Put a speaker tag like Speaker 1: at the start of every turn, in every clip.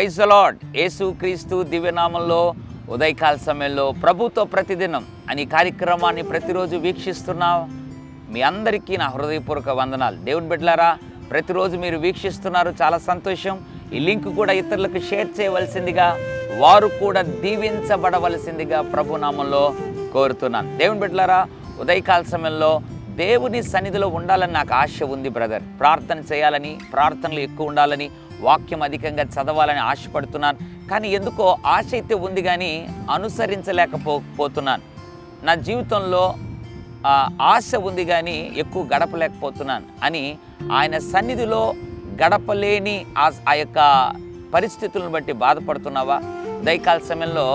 Speaker 1: Praise అలాడ్ యేసు క్రీస్తు దివ్యనామంలో ఉదయకాల సమయంలో ప్రభుతో ప్రతిదినం అని కార్యక్రమాన్ని ప్రతిరోజు వీక్షిస్తున్నా. మీ అందరికీ నా హృదయపూర్వక వందనాలు. దేవుని బిడ్డలారా ప్రతిరోజు మీరు వీక్షిస్తున్నారు. చాలా సంతోషం. ఈ లింక్ కూడా ఇతరులకు షేర్ చేయవలసిందిగా వారు కూడా దీవించబడవలసిందిగా ప్రభునామంలో కోరుతున్నాను. దేవుని బిడ్డలారా ఉదయకాల సమయంలో దేవుని సన్నిధిలో ఉండాలని నాకు ఆశ ఉంది బ్రదర్. ప్రార్థన చేయాలని ప్రార్థనలు ఎక్కువ ఉండాలని వాక్యం అధికంగా చదవాలని ఆశపడుతున్నాను. కానీ ఎందుకో ఆశ అయితే ఉంది కానీ అనుసరించలేకపోతున్నాను. నా జీవితంలో ఆశ ఉంది కానీ ఎక్కువ గడపలేకపోతున్నాను అని ఆయన సన్నిధిలో గడపలేని ఆ ఆ యొక్క పరిస్థితులను బట్టి బాధపడుతున్నావా? దయకాల సమయంలో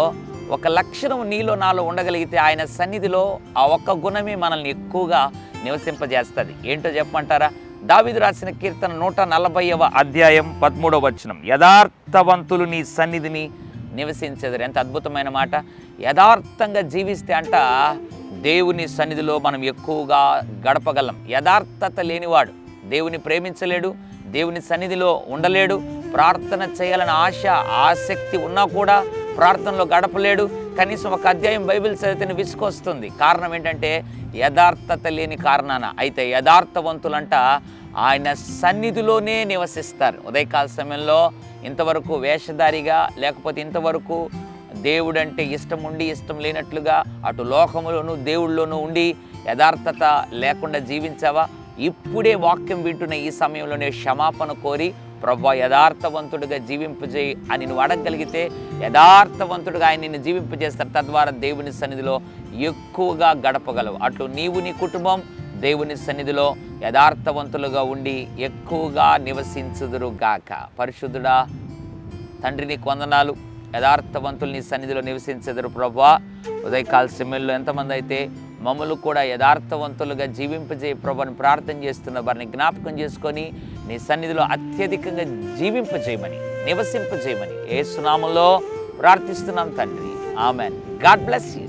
Speaker 1: ఒక లక్షణం నీలో నాలో ఉండగలిగితే ఆయన సన్నిధిలో ఆ ఒక్క గుణమే మనల్ని ఎక్కువగా నివసింపజేస్తుంది. ఏంటో చెప్పమంటారా? దావిదు రాసిన కీర్తన నూట నలభైవ అధ్యాయం పదమూడవ వచనం. యథార్థవంతులు నీ సన్నిధిని నివసించేది ఎంత అద్భుతమైన మాట. యథార్థంగా జీవిస్తే అంట దేవుని సన్నిధిలో మనం ఎక్కువగా గడపగలం. యథార్థత లేనివాడు దేవుని ప్రేమించలేడు దేవుని సన్నిధిలో ఉండలేడు. ప్రార్థన చేయాలని ఆశ ఆసక్తి ఉన్నా కూడా ప్రార్థనలో గడపలేడు. కనీసం ఒక అధ్యాయం బైబిల్ చదివితే విసుకొస్తుంది కారణం ఏంటంటే యథార్థత లేని కారణాన అయితే యథార్థవంతులంట ఆయన సన్నిధిలోనే నివసిస్తారు. ఉదయకాల సమయంలో ఇంతవరకు వేషధారిగా లేకపోతే ఇంతవరకు దేవుడంటే ఇష్టం ఉండి ఇష్టం లేనట్లుగా అటు లోకంలోనూ దేవుళ్ళలోనూ ఉండి యథార్థత లేకుండా జీవించావా? ఇప్పుడే వాక్యం వింటున్న ఈ సమయంలోనే క్షమాపణ కోరి ప్రభా యథార్థవంతుడిగా జీవింపజేయి అని నువ్వు అడగగలిగితే యథార్థవంతుడిగా ఆయన నిన్ను జీవింపజేస్తారు. తద్వారా దేవుని సన్నిధిలో ఎక్కువగా గడపగలవు. అట్లు నీవు నీ కుటుంబం దేవుని సన్నిధిలో యథార్థవంతులుగా ఉండి ఎక్కువగా నివసించుదురు గాక. పరిశుద్ధుడా తండ్రి నీకు వందనాలు. యథార్థవంతులు నీ సన్నిధిలో నివసించెదరు ప్రభా. ఉదయకాల సమయంలో ఎంతమంది అయితే మమ్మల్ని కూడా యథార్థవంతులుగా జీవింపజే ప్రభాని ప్రార్థన చేస్తున్న వారిని జ్ఞాపకం చేసుకొని నీ సన్నిధిలో అత్యధికంగా జీవింపజేయమని నివసింపజేయమని ఏ సునామంలో ప్రార్థిస్తున్నాం తండ్రి. ఆమెన్. God bless you.